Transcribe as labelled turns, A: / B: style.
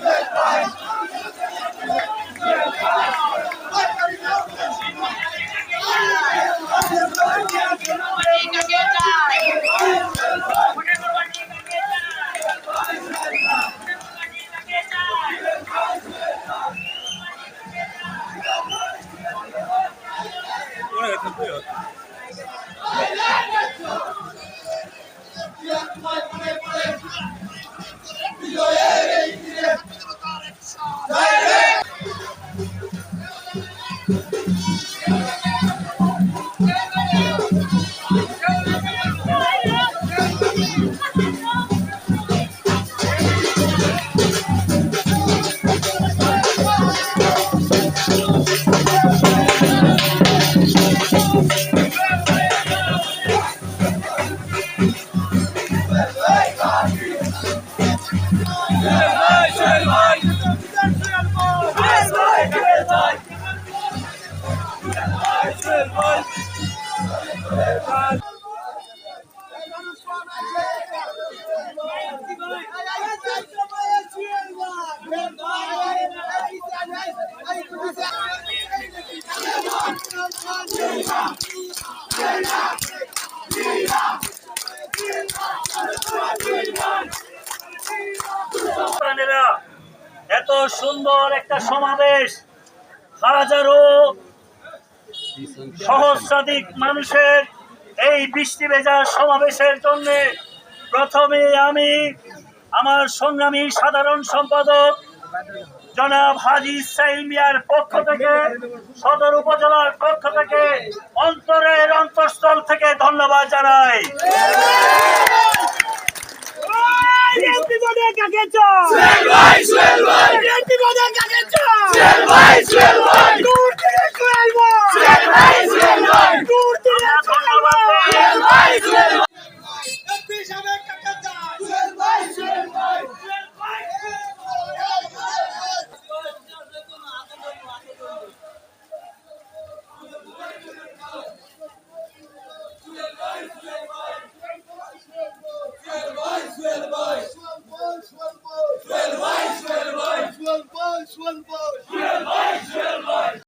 A: Come on, come on. Bye. এত সুন্দর একটা সমাবেশ। হাজারো সহস্রাধিক মানুষের এই বৃষ্টি ভেজা সমাবেশের জন্য প্রথমে আমি আমার সংগ্রামী সাধারণ সম্পাদক জনাব হাজি সাইমিয়ার পক্ষ থেকে, সদর উপজেলার পক্ষ থেকে অন্তরের অন্তঃস্থল থেকে ধন্যবাদ জানাই। বাজার কাকে চল সুহেল ভাই সুহেল ভাই Thank you.